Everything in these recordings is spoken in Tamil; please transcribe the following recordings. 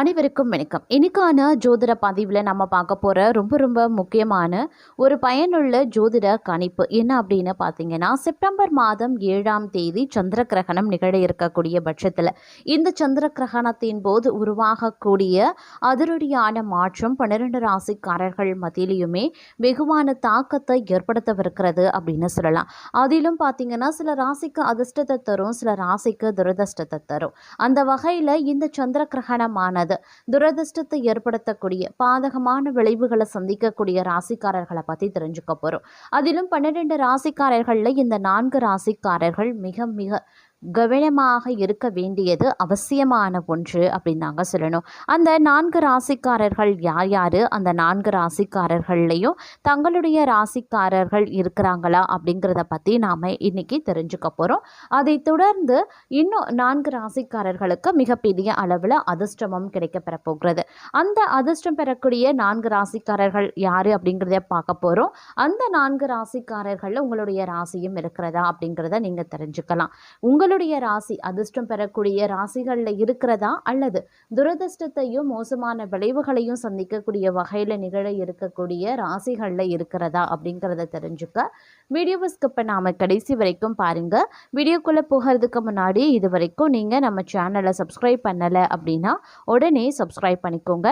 அனைவருக்கும் வணக்கம். இன்னைக்கான ஜோதிட பதிவில் நம்ம பார்க்க போகிற ரொம்ப ரொம்ப முக்கியமான ஒரு பயனுள்ள ஜோதிட கணிப்பு என்ன அப்படின்னு பார்த்தீங்கன்னா செப்டம்பர் மாதம் ஏழாம் தேதி சந்திர கிரகணம் நிகழ இருக்கக்கூடிய பட்சத்தில். இந்த சந்திர கிரகணத்தின் போது உருவாகக்கூடிய அதிரடியான மாற்றம் பன்னிரண்டு ராசிக்காரர்கள் மத்தியிலையுமே வெகுவான தாக்கத்தை ஏற்படுத்தவிருக்கிறது அப்படின்னு சொல்லலாம். அதிலும் பார்த்தீங்கன்னா சில ராசிக்கு அதிர்ஷ்டத்தை தரும் சில ராசிக்கு துரதிர்ஷ்டத்தை தரும். அந்த வகையில் இந்த சந்திர ஆனது. துரதிர்ஷ்டத்தை ஏற்படுத்தக்கூடிய பாதகமான விளைவுகளை சந்திக்கக்கூடிய ராசிக்காரர்களை பற்றி தெரிஞ்சுக்க போகிறோம் அதிலும் பன்னிரெண்டு ராசிக்காரர்களில் இந்த நான்கு ராசிக்காரர்கள் மிக மிக கவனமாக இருக்க வேண்டியது அவசியமான ஒன்று அப்படின்னு நாங்கள் சொல்லணும். அந்த நான்கு ராசிக்காரர்கள் யார் யார்? அந்த நான்கு ராசிக்காரர்கள்லையும் தங்களுடைய ராசிக்காரர்கள் இருக்கிறாங்களா அப்படிங்கிறத பற்றி நாம் இன்னைக்கு தெரிஞ்சுக்க போகிறோம் அதை தொடர்ந்து இன்னும் நான்கு ராசிக்காரர்களுக்கு மிகப்பெரிய அளவில் அதிர்ஷ்டமும் கிடைக்கப்பெற போகிறது. அந்த அதிர்ஷ்டம் பெறக்கூடிய நான்கு ராசிக்காரர்கள் யார் அப்படிங்கிறத பார்க்க போகிறோம் அந்த நான்கு ராசிக்காரர்களில் உங்களுடைய ராசியும் இருக்கிறதா அப்படிங்கிறத நீங்கள் தெரிஞ்சுக்கலாம். உங்களுடைய ராசி அதிர்ஷ்டம் பெறக்கூடிய ராசிகளில் இருக்கிறதா அல்லது துரதிர்ஷ்டத்தையும் மோசமான விளைவுகளையும் சந்திக்கக்கூடிய வகையில் நிகழ இருக்கக்கூடிய ராசிகளில் இருக்கிறதா அப்படிங்கிறத தெரிஞ்சுக்க வீடியோவை ஸ்கிப் பண்ணாமல் கடைசி வரைக்கும் பாருங்கள் வீடியோக்குள்ளே போகிறதுக்கு முன்னாடி இது வரைக்கும் நீங்கள் நம்ம சேனலை சப்ஸ்கிரைப் பண்ணலை அப்படின்னா உடனே சப்ஸ்கிரைப் பண்ணிக்கோங்க.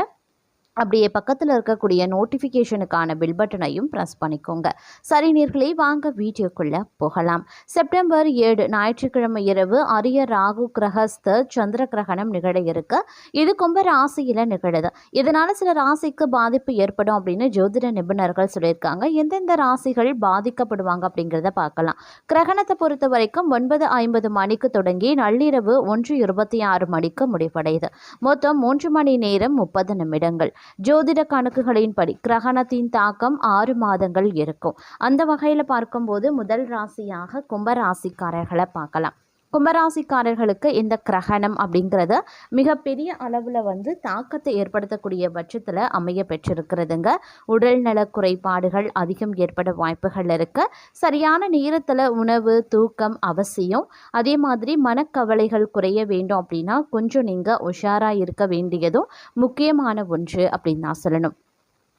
அப்படியே பக்கத்தில் இருக்கக்கூடிய நோட்டிஃபிகேஷனுக்கான பில் பட்டனையும் ப்ரெஸ் பண்ணிக்கோங்க. சரி நீர்களை வாங்க வீடியோக்குள்ளே போகலாம். செப்டம்பர் ஏழு ஞாயிற்றுக்கிழமை இரவு அரிய ராகு கிரகஸ்த சந்திர கிரகணம் நிகழ இருக்கு. இது கும்ப ராசியில் நிகழுது. இதனால் சில ராசிக்கு பாதிப்பு ஏற்படும் அப்படின்னு ஜோதிட நிபுணர்கள் சொல்லியிருக்காங்க. எந்தெந்த ராசிகள் பாதிக்கப்படுவாங்க அப்படிங்கிறத பார்க்கலாம். கிரகணத்தை பொறுத்த வரைக்கும் ஒன்பது ஐம்பது மணிக்கு தொடங்கி நள்ளிரவு ஒன்று இருபத்தி ஆறு மணிக்கு முடிவடையுது. மொத்தம் மூன்று மணி நேரம் முப்பது நிமிடங்கள். ஜோதிட கணக்குகளின்படி கிரகணத்தின் தாக்கம் ஆறு மாதங்கள் இருக்கும். அந்த வகையில் பார்க்கும்போது முதல் ராசியாக கும்பராசிக்காரர்களை பார்க்கலாம். கும்பராசிக்காரர்களுக்கு இந்த கிரகணம் அப்படிங்கிறது மிகப்பெரிய அளவில் வந்து தாக்கத்தை ஏற்படுத்தக்கூடிய பட்சத்தில் அமைய பெற்றிருக்கிறதுங்க. உடல்நல குறைபாடுகள் அதிகம் ஏற்பட வாய்ப்புகள் இருக்க. சரியான நேரத்தில் உணவு தூக்கம் அவசியம். அதே மாதிரி மனக்கவலைகள் குறைய வேண்டும் அப்படின்னா கொஞ்சம் நீங்கள் உஷாராக இருக்க வேண்டியதும் முக்கியமான ஒன்று அப்படின்னு நான் சொல்லணும்.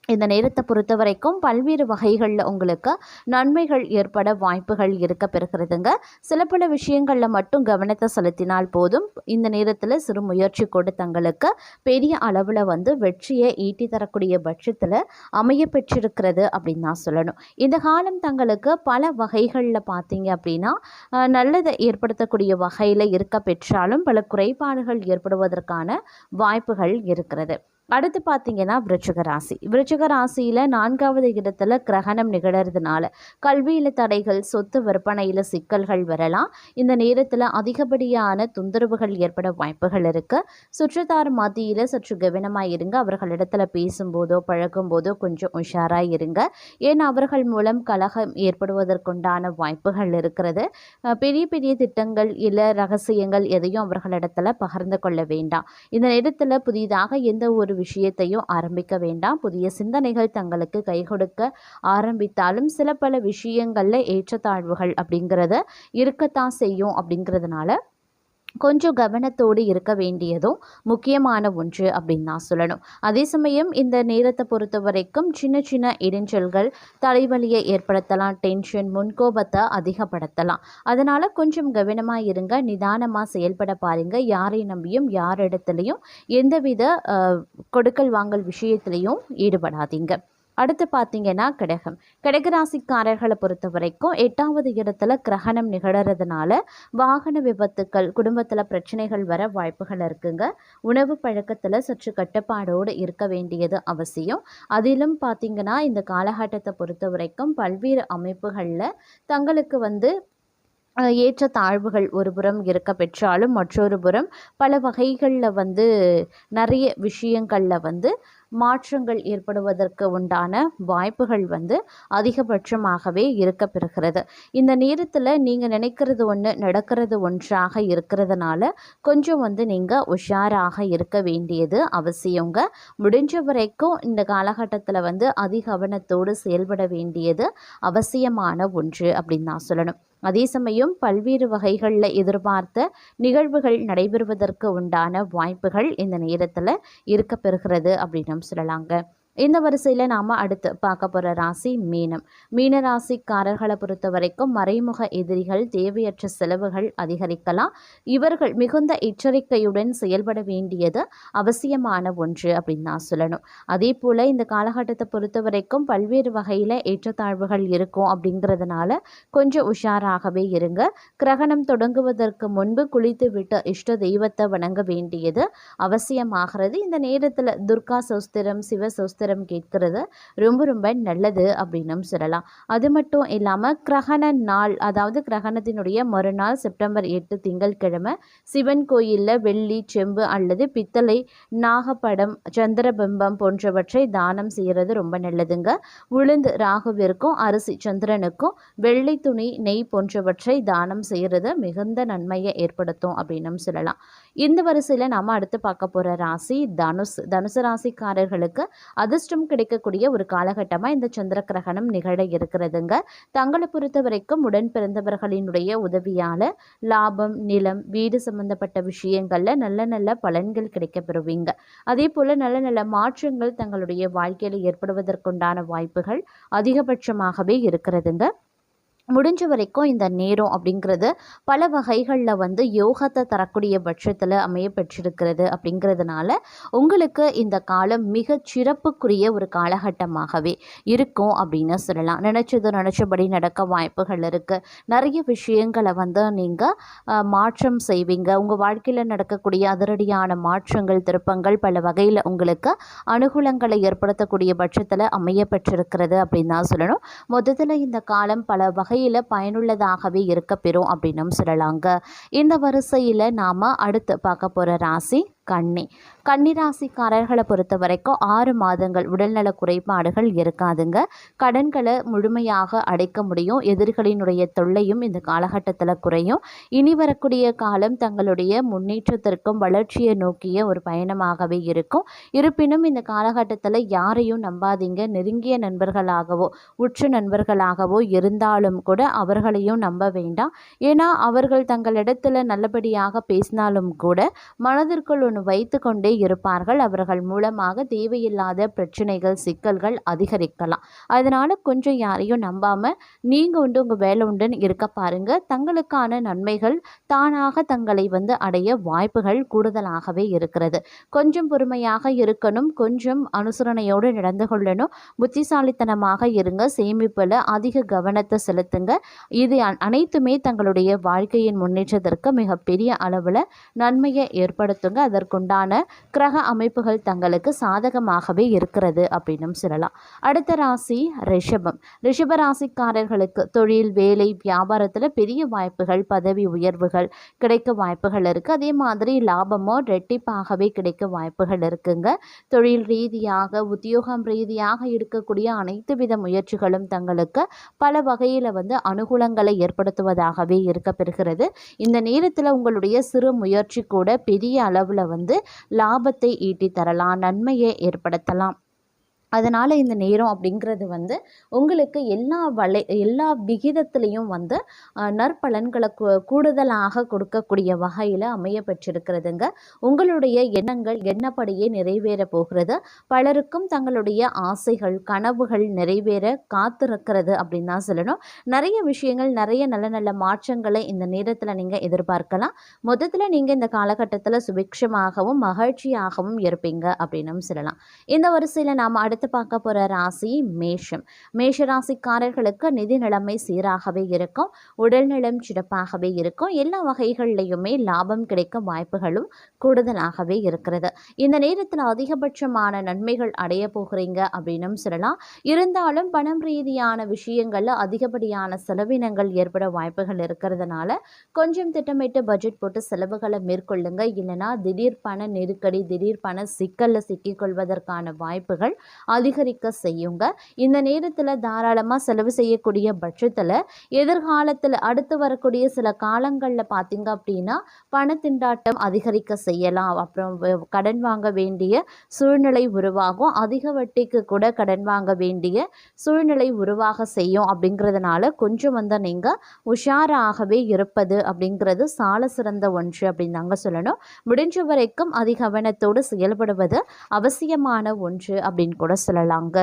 இந்த நேரத்தை பொறுத்த வரைக்கும் பல்வேறு வகைகளில் உங்களுக்கு நன்மைகள் ஏற்பட வாய்ப்புகள் இருக்க பெறுகிறதுங்க. சில பல விஷயங்களில் மட்டும் கவனத்தை செலுத்தினால் போதும். இந்த நேரத்தில் சிறு முயற்சி கொண்டு தங்களுக்கு பெரிய அளவில் வந்து வெற்றியை ஈட்டி தரக்கூடிய பட்சத்தில் அமைய பெற்றிருக்கிறது அப்படின்னு நான் சொல்லணும். இந்த காலம் தங்களுக்கு பல வகைகளில் பார்த்தீங்க அப்படின்னா நல்லதை ஏற்படுத்தக்கூடிய வகையில் இருக்க பெற்றாலும் பல குறைபாடுகள் ஏற்படுவதற்கான வாய்ப்புகள் இருக்கிறது. அடுத்து பார்த்தீங்கன்னா விருச்சிக ராசி. விருச்சிக ராசியில் நான்காவது இடத்துல கிரகணம் நிகழறதுனால கல்வியில் தடைகள் சொத்து விற்பனையில் சிக்கல்கள் வரலாம். இந்த நேரத்தில் அதிகப்படியான தொந்தரவுகள் ஏற்பட வாய்ப்புகள் இருக்குது சுற்றுத்தார் மத்தியில் சற்று கவனமாக இருங்க. அவர்களிடத்தில் பேசும்போதோ பழகும்போதோ கொஞ்சம் உஷாராக இருங்க. ஏன்னா அவர்கள் மூலம் கலகம் ஏற்படுவதற்குண்டான வாய்ப்புகள் இருக்கிறது. பெரிய பெரிய திட்டங்கள் இல்லை ரகசியங்கள் எதையும் அவர்களிடத்தில் பகிர்ந்து கொள்ள வேண்டாம். இந்த நேரத்தில் புதிதாக எந்த ஒரு விஷயத்தையும் ஆரம்பிக்க வேண்டாம். புதிய சிந்தனைகள் தங்களுக்கு கை கொடுக்க ஆரம்பித்தாலும் சில பல விஷயங்களில் ஏற்றத்தாழ்வுகள் அப்படிங்கிறத இருக்கத்தான் செய்யும் அப்படிங்கிறதுனால கொஞ்சம் கவனத்தோடு இருக்க வேண்டியதும் முக்கியமான ஒன்று அப்படின்னு நான் சொல்லணும். அதே சமயம் இந்த நேரத்தை பொறுத்த வரைக்கும் சின்ன சின்ன இடைஞ்சல்கள் தலைவலியை ஏற்படுத்தலாம் டென்ஷன் முன்கோபத்தை அதிகப்படுத்தலாம். அதனால் கொஞ்சம் கவனமாக இருங்க நிதானமாக செயல்பட பாருங்கள் யாரை நம்பியும் யாரிடத்துலையும் எந்தவித கொடுக்கல் வாங்கல் விஷயத்துலையும் ஈடுபடாதீங்க. அடுத்து பார்த்தீங்கன்னா கடகம். ராசிக்காரர்களை பொறுத்த வரைக்கும் எட்டாவது இடத்துல கிரகணம் நிகழறதுனால வாகன விபத்துக்கள் குடும்பத்தில் பிரச்சனைகள் வர வாய்ப்புகள் இருக்குங்க. உணவு பழக்கத்தில் சற்று கட்டுப்பாடோடு இருக்க வேண்டியது அவசியம். அதிலும் பார்த்தீங்கன்னா இந்த காலகட்டத்தை பொறுத்த வரைக்கும் பல்வேறு அமைப்புகளில் தங்களுக்கு வந்து ஏற்ற தாழ்வுகள் ஒரு புறம் இருக்க பெற்றாலும் மற்றொரு புறம் பல வகைகளில் வந்து நிறைய விஷயங்களில் வந்து மாற்றங்கள் ஏற்படுவதற்கு உண்டான வாய்ப்புகள் வந்து அதிகபட்சமாகவே இருக்க பெறுகிறது. இந்த நேரத்தில் நீங்கள் நினைக்கிறது ஒன்று நடக்கிறது ஒன்றாக இருக்கிறதுனால கொஞ்சம் வந்து நீங்கள் உஷாராக இருக்க வேண்டியது அவசியங்க முடிஞ்ச வரைக்கும் இந்த காலகட்டத்தில் வந்து அதிகவனத்தோடு செயல்பட வேண்டியது அவசியமான ஒன்று அப்படின்னு நான் சொல்லணும். அதே சமயம் பல்வேறு வகைகளில் எதிர்பார்த்த நிகழ்வுகள் நடைபெறுவதற்கு உண்டான வாய்ப்புகள் இந்த நேரத்தில் இருக்க பெறுகிறது அப்படின்னு சொல்லலாங்க. இந்த வரிசையில் நாம் அடுத்து பார்க்க போகிற ராசி மீனம். மீன ராசிக்காரர்களை பொறுத்த வரைக்கும் மறைமுக எதிரிகள் தேவையற்ற செலவுகள் அதிகரிக்கலாம். இவர்கள் மிகுந்த எச்சரிக்கையுடன் செயல்பட வேண்டியது அவசியமான ஒன்று அப்படின்னு நான் சொல்லணும். அதே போல் இந்த காலகட்டத்தை பொறுத்த வரைக்கும் பல்வேறு வகையில் ஏற்றத்தாழ்வுகள் இருக்கும் அப்படிங்கிறதுனால கொஞ்சம் உஷாராகவே இருங்க. கிரகணம் தொடங்குவதற்கு முன்பு குளித்து விட்டு இஷ்ட தெய்வத்தை வணங்க வேண்டியது அவசியமாகிறது. இந்த நேரத்தில் துர்கா சௌஸ்திரம் சிவ சோஸ்திரம் சாஸ்திரம் கேட்கிறது. ரொம்ப ரொம்ப நல்லது அப்படின்னும் சொல்லலாம். அது மட்டும் இல்லாமல் கிரகண நாள் அதாவது கிரகணத்தினுடைய மறுநாள் செப்டம்பர் எட்டு திங்கட்கிழமை சிவன் கோயிலில் வெள்ளி செம்பு அல்லது பித்தளை நாகப்படம் சந்திரபிம்பம் போன்றவற்றை தானம் செய்கிறது ரொம்ப நல்லதுங்க. உளுந்து ராகுவிற்கும் அரிசி சந்திரனுக்கும் வெள்ளை துணி நெய் போன்றவற்றை தானம் செய்கிறது மிகுந்த நன்மையை ஏற்படுத்தும் அப்படின்னும் சொல்லலாம். இந்த வரிசையில் நாம் அடுத்து பார்க்க போகிற ராசி தனுசு தனுசு ராசிக்காரர்களுக்கு அது அதிர்ஷ்டம் கிடைக்கக்கூடிய ஒரு காலகட்டமாக இந்த சந்திர கிரகணம் நிகழ இருக்கிறதுங்க. தங்களை பொறுத்த வரைக்கும் உடன் பிறந்தவர்களினுடைய உதவியால் லாபம் நிலம் வீடு சம்பந்தப்பட்ட விஷயங்களில் நல்ல நல்ல பலன்கள் கிடைக்க பெறுவீங்க அதே போல் நல்ல நல்ல மாற்றங்கள் தங்களுடைய வாழ்க்கையில் ஏற்படுவதற்குண்டான வாய்ப்புகள் அதிகபட்சமாகவே இருக்கிறதுங்க. முடிஞ்ச வரைக்கும் இந்த நேரம் அப்படிங்கிறது பல வகைகளில் வந்து யோகத்தை தரக்கூடிய பட்சத்தில் அமைய பெற்றிருக்கிறது அப்படிங்கிறதுனால உங்களுக்கு இந்த காலம் மிக சிறப்புக்குரிய ஒரு காலகட்டமாகவே இருக்கும் அப்படின்னு சொல்லலாம். நினச்சது நினச்சபடி நடக்க வாய்ப்புகள் இருக்குது நிறைய விஷயங்களை வந்து நீங்கள் மாற்றம் செய்வீங்க. உங்கள் வாழ்க்கையில் நடக்கக்கூடிய அதிரடியான மாற்றங்கள் திருப்பங்கள் பல வகையில் உங்களுக்கு அனுகூலங்களை ஏற்படுத்தக்கூடிய பட்சத்தில் அமைய பெற்றிருக்கிறது அப்படின்னு தான் சொல்லணும். மொத்தத்தில் இந்த காலம் பல வகை வகையில் பயனுள்ளதாகவே இருக்கப்பெறும் அப்படின்னும் சொல்லலாங்க. இந்த வரிசையில் நாம் அடுத்து பார்க்க போகிற ராசி கன்னி. கன்னிராசிக்காரர்களை பொறுத்த வரைக்கும் ஆறு மாதங்கள் உடல்நல குறைபாடுகள் இருக்காதுங்க. கடன்களை முழுமையாக அடைக்க முடியும். எதிர்களினுடைய தொல்லையும் இந்த காலகட்டத்தில் குறையும். இனி வரக்கூடிய காலம் தங்களுடைய முன்னேற்றத்திற்கும் வளர்ச்சியை நோக்கிய ஒரு பயணமாகவே இருக்கும். இருப்பினும் இந்த காலகட்டத்தில் யாரையும் நம்பாதீங்க. நெருங்கிய நண்பர்களாகவோ உற்று நண்பர்களாகவோ இருந்தாலும் கூட அவர்களையும் நம்ப வேண்டாம். ஏன்னா அவர்கள் தங்களிடத்தில் நல்லபடியாக பேசினாலும் கூட மனதிற்குள் ஒன்று வைத்து கொண்டே இருப்பார்கள். அவர்கள் மூலமாக தேவையில்லாத பிரச்சனைகள் சிக்கல்கள் அதிகரிக்கலாம். அதனால் கொஞ்சம் யாரையும் நம்பாமல் நீங்கள் உண்டு உங்கள் வேலை உண்டுன்னு இருக்க பாருங்கள் தங்களுக்கான நன்மைகள் தானாக தங்களை வந்து அடைய வாய்ப்புகள் கூடுதலாகவே இருக்கிறது. கொஞ்சம் பொறுமையாக இருக்கணும். கொஞ்சம் அனுசரணையோடு நடந்து கொள்ளணும். புத்திசாலித்தனமாக இருங்க. சேமிப்பில் அதிக கவனத்தை செலுத்துங்க. இது அனைத்துமே தங்களுடைய வாழ்க்கையின் முன்னேற்றத்திற்கு மிகப்பெரிய அளவில் நன்மையை ஏற்படுத்துங்க. அதற்குண்டான கிரக அமைப்புகள் தங்களுக்கு சாதகமாகவே இருக்கிறது அப்படின்னும் சொல்லலாம். அடுத்த ராசி ரிஷபம். ரிஷப ராசிக்காரர்களுக்கு தொழில் வேலை வியாபாரத்தில் பெரிய வாய்ப்புகள் பதவி உயர்வுகள் கிடைக்க வாய்ப்புகள் இருக்குது அதே மாதிரி லாபமோ ரெட்டிப்பாகவே கிடைக்க வாய்ப்புகள் இருக்குங்க. தொழில் ரீதியாக உத்தியோகம் ரீதியாக இருக்கக்கூடிய அனைத்து வித முயற்சிகளும் தங்களுக்கு பல வகையில் வந்து அனுகூலங்களை ஏற்படுத்துவதாகவே இருக்க பெறுகிறது இந்த நேரத்தில் உங்களுடைய சிறு முயற்சி கூட பெரிய அளவில் வந்து லாபத்தை ஈட்டி தரலாம் நன்மையை ஏற்படுத்தலாம். அதனால் இந்த நேரம் அப்படிங்கிறது வந்து உங்களுக்கு எல்லா வலை எல்லா விகிதத்துலேயும் வந்து நற்பலன்களை கூடுதலாக கொடுக்கக்கூடிய வகையில் அமைய பெற்றிருக்கிறதுங்க. உங்களுடைய எண்ணங்கள் எண்ணப்படியே நிறைவேற போகிறது பலருக்கும் தங்களுடைய ஆசைகள் கனவுகள் நிறைவேற காத்திருக்கிறது அப்படின்னு தான் சொல்லணும். நிறைய விஷயங்கள் நிறைய நல்ல நல்ல மாற்றங்களை இந்த நேரத்தில் நீங்கள் எதிர்பார்க்கலாம். மொத்தத்தில் நீங்கள் இந்த காலகட்டத்தில் சுபிக்ஷமாகவும் மகிழ்ச்சியாகவும் இருப்பீங்க அப்படின்னும் சொல்லலாம். இந்த வரிசையில் நாம் அடுத்த அடுத்து பார்க்க போகிற ராசி மேஷம். மேஷ ராசிக்காரர்களுக்கு நிதி நிலைமை சீராகவே இருக்கும். உடல்நலம் சிறப்பாகவே இருக்கும். எல்லா வகைகள்லையுமே லாபம் கிடைக்க வாய்ப்புகளும் கூடுதலாகவே இருக்கிறது. இந்த நேரத்தில் அதிகபட்சமான நன்மைகள் அடைய போகிறீங்க அப்படின்னும் சொல்லலாம். இருந்தாலும் பணம் ரீதியான விஷயங்களில் அதிகப்படியான செலவினங்கள் ஏற்பட வாய்ப்புகள் இருக்கிறதுனால கொஞ்சம் திட்டமிட்டு பட்ஜெட் போட்டு செலவுகளை மேற்கொள்ளுங்க. இல்லைனா திடீர் பண நெருக்கடி திடீர் பண சிக்கலில் சிக்கிக்கொள்வதற்கான வாய்ப்புகள் அதிகரிக்க செய்யுங்க. இந்த நேரத்தில் தாராளமாக செலவு செய்யக்கூடிய பட்சத்தில் எதிர்காலத்தில் அடுத்து வரக்கூடிய சில காலங்களில் பார்த்தீங்க அப்படின்னா பணத்திண்டாட்டம் அதிகரிக்க செய்யலாம். அப்புறம் கடன் வாங்க வேண்டிய சூழ்நிலை உருவாகும். அதிக வட்டிக்கு கூட கடன் வாங்க வேண்டிய சூழ்நிலை உருவாக செய்யும் அப்படிங்கிறதுனால கொஞ்சம் வந்து நீங்கள் உஷாராகவே இருப்பது அப்படிங்கிறது சால சிறந்த ஒன்று அப்படின்னு நாங்கள் சொல்லணும். முடிஞ்ச வரைக்கும் அதிக கவனத்தோடு செயல்படுவது அவசியமான ஒன்று அப்படின்னு கூட சொல்லலாங்க.